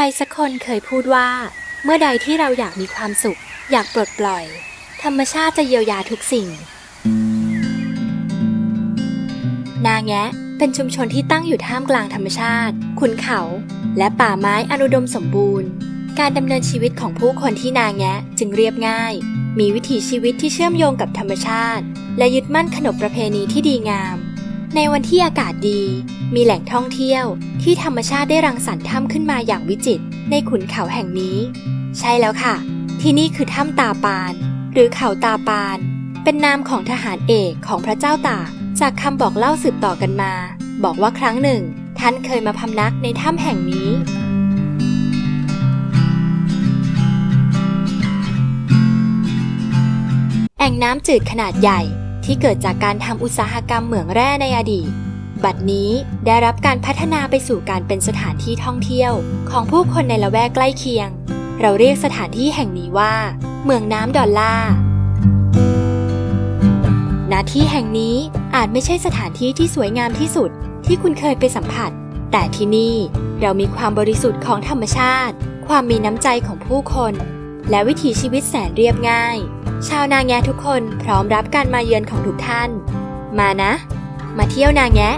รสักคนเคยพูดว่า เมื่อใดที่เราอยากมีความสุข อยากปลดปล่อย ธรรมชาติจะเยียวยาทุกสิ่ง นาแงะเป็นชุมชนที่ตั้งอยู่ท่ามกลางธรรมชาติ ขุนเขา และป่าไม้อนุดมสมบูรณ์ การดำเนินชีวิตของผู้คนที่นาแงะจึงเรียบง่าย มีวิถีชีวิตที่เชื่อมโยงกับธรรมชาติ และยึดมั่นขนบประเพณีที่ดีงาม ในวันที่อากาศดี มีแหล่งท่องเที่ยวที่ธรรมชาติได้รังสรรค์ถ้ำขึ้นมาอย่างวิจิตรในขุนเขาแห่งนี้ ใช่แล้วค่ะ ที่นี่คือถ้ำตาปาน หรือเขาตาปาน เป็นนามของทหารเอกของพระเจ้าตากจากคำบอกเล่าสืบต่อกันมา บอกว่าครั้งหนึ่ง ท่านเคยมาพำนักในถ้ำแห่งนี้แอ่งน้ำจืดขนาดใหญ่ ที่เกิดจากการทำอุตสาหกรรมเหมืองแร่ในอดีต บัดนี้ได้รับการพัฒนาไปสู่การเป็นสถานที่ท่องเที่ยว ของผู้คนในละแวกใกล้เคียง เราเรียกสถานที่แห่งนี้ว่า เมืองน้ำดอลลาณที่แห่งนี้อาจไม่ใช่สถานที่ที่สวยงามที่สุดที่คุณเคยไปสัมผัส แต่ที่นี่เรามีความบริสุทธิ์ของธรรมชาติ ความมีน้ำใจของผู้คน และวิถีชีวิตแสนเรียบง่าย ชาวนาแงทุกคนพร้อมรับการมาเยือนของทุกท่าน มานะ มาเที่ยวนาแงะ